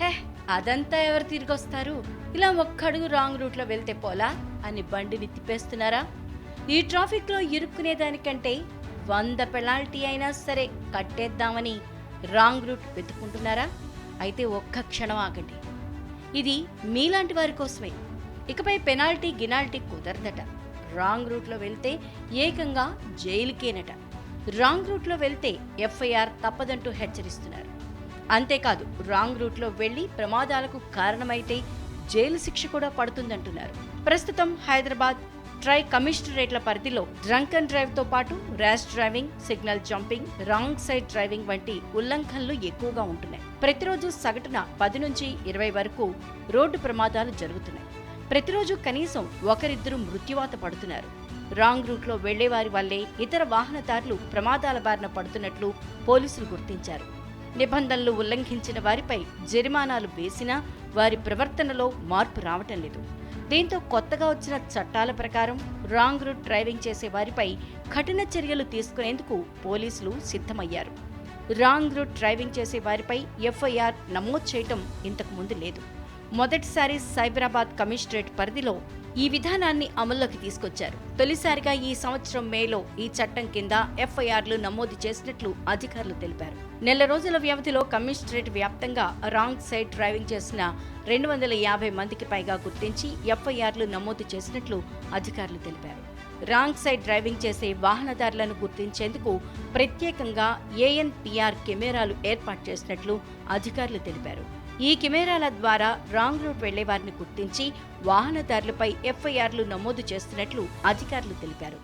హే అదంతా ఎవరు తిరిగొస్తారు? ఇలా ఒక్కడుగు రాంగ్ రూట్లో వెళ్తే పోలా? అని బండిని తిప్పేస్తున్నారా? ఈ ట్రాఫిక్లో ఇరుక్కునేదానికంటే వంద పెనాల్టీ అయినా సరే కట్టేద్దామని రాంగ్ రూట్ వెతుకుంటున్నారా అయితే ఒక్క క్షణం ఆగండి. ఇది మీలాంటి వారి కోసమే. ఇకపై పెనాల్టీ గినాల్టీ కుదరదట. రాంగ్ రూట్లో వెళ్తే ఏకంగా జైలుకేనట. రాంగ్ రూట్లో వెళ్తే ఎఫ్ఐఆర్ తప్పదంటూ హెచ్చరిస్తున్నారు. అంతేకాదు రాంగ్ రూట్లో వెళ్ళి ప్రమాదాలకు కారణమైతే జైలు శిక్ష కూడా పడుతుందంటున్నారు. ప్రస్తుతం హైదరాబాద్ ట్రై కమిషనరేట్ల పరిధిలో డ్రంక్ అండ్ డ్రైవ్తో పాటు rash driving signal jumping wrong side driving వంటి ఉల్లంఘనలు ఎక్కువగా ఉంటున్నాయి. ప్రతిరోజు సగటున పది నుంచి ఇరవై వరకు రోడ్డు ప్రమాదాలు జరుగుతున్నాయి. ప్రతిరోజు కనీసం ఒకరిద్దరు మృత్యువాత పడుతున్నారు. రాంగ్ రూట్లో వెళ్ళేవారి వల్లే ఇతర వాహనదారులు ప్రమాదాల బారిన పడుతున్నట్లు పోలీసులు గుర్తించారు. నిబంధనలు ఉల్లంఘించిన వారిపై జరిమానాలు వేసినా వారి ప్రవర్తనలో మార్పు రావటం లేదు. దీంతో కొత్తగా వచ్చిన చట్టాల ప్రకారం రాంగ్ రూట్ డ్రైవింగ్ చేసే వారిపై కఠిన చర్యలు తీసుకునేందుకు పోలీసులు సిద్ధమయ్యారు. రాంగ్ రూట్ డ్రైవింగ్ చేసే వారిపై ఎఫ్ఐఆర్ నమోదు చేయటం ఇంతకు ముందు లేదు. మొదటిసారి సైబరాబాద్ కమిషనరేట్ పరిధిలో ఈ విధానాన్ని అమల్లోకి తీసుకొచ్చారు. తొలిసారిగా ఈ సంవత్సరం మేలో ఈ చట్టం కింద ఎఫ్ఐఆర్లు నమోదు చేసినట్లు అధికారులు తెలిపారు. నెల రోజుల వ్యవధిలో కమిషనరేట్ వ్యాప్తంగా రాంగ్ సైడ్ డ్రైవింగ్ చేసిన రెండు వందల యాభై మందికి పైగా గుర్తించి ఎఫ్ఐఆర్లు నమోదు చేసినట్లు అధికారులు తెలిపారు. రాంగ్ సైడ్ డ్రైవింగ్ చేసే వాహనదారులను గుర్తించేందుకు ప్రత్యేకంగా ఏఎన్పిఆర్ కెమెరాలు ఏర్పాటు చేసినట్లు అధికారులు తెలిపారు. ఈ కెమెరాల ద్వారా రాంగ్ రూట్ వెళ్ళే వారిని గుర్తించి వాహనదారులపై ఎఫ్ఐఆర్లు నమోదు చేస్తున్నట్లు అధికారులు తెలిపారు.